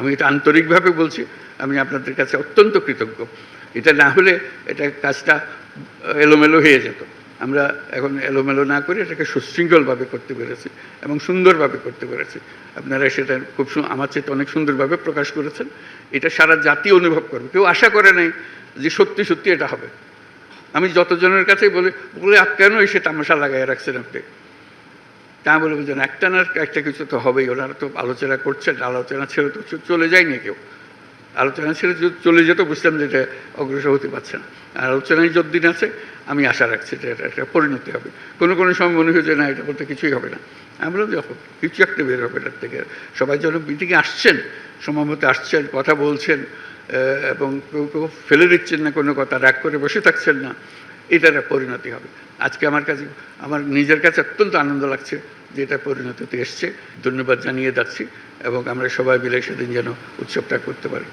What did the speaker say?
আমি এটা আন্তরিকভাবে বলছি, আমি আপনাদের কাছে অত্যন্ত কৃতজ্ঞ। এটা না হলে এটা কাজটা এলোমেলো হয়ে যেত। আমরা এখন এলোমেলো না করে এটাকে সুশৃঙ্খলভাবে করতে পেরেছি এবং সুন্দরভাবে করতে পেরেছি। আপনারা সেটা খুব আমার চেয়ে অনেক সুন্দরভাবে প্রকাশ করেছেন। এটা সারা জাতি অনুভব করবে। কেউ আশা করে নাই যে সত্যি সত্যি এটা হবে। আমি যতজনের কাছেই বলি, বলে কেন এসে তামাশা লাগাই রাখছেন আপনি? তা বলে বুঝলেন একটা না একটা কিছু তো হবেই ওনারা তো আলোচনা করছেন আলোচনা ছেড়ে তো চলে যায়নি কেউ। আলোচনা ছেড়ে চলে যেত, বুঝতাম যে এটা অগ্রসর হতে পারছে না। আর আলোচনায় যতদিন আছে, আমি আশা রাখছি যে এটা একটা পরিণতি হবে। কোনো কোনো সময় মনে হয়েছে, না, এটা বলতে কিছুই হবে না। আমি বললাম যখন কিছু একটা বের হবে এটার থেকে। সবাই যেন মিটিংয়ে আসছেন, সময় মতো আসছেন, কথা বলছেন এবং কেউ কেউ ফেলে দিচ্ছেন না কোনো কথা, রাগ করে বসে থাকছেন না। এটার পরিণতি হবে। আজকে আমার কাছে, আমার নিজের কাছে অত্যন্ত আনন্দ লাগছে যে এটা পরিণতিতে এসছে। ধন্যবাদ জানিয়ে যাচ্ছি এবং আমরা সবাই মিলে সেদিন যেন উৎসবটা করতে পারি।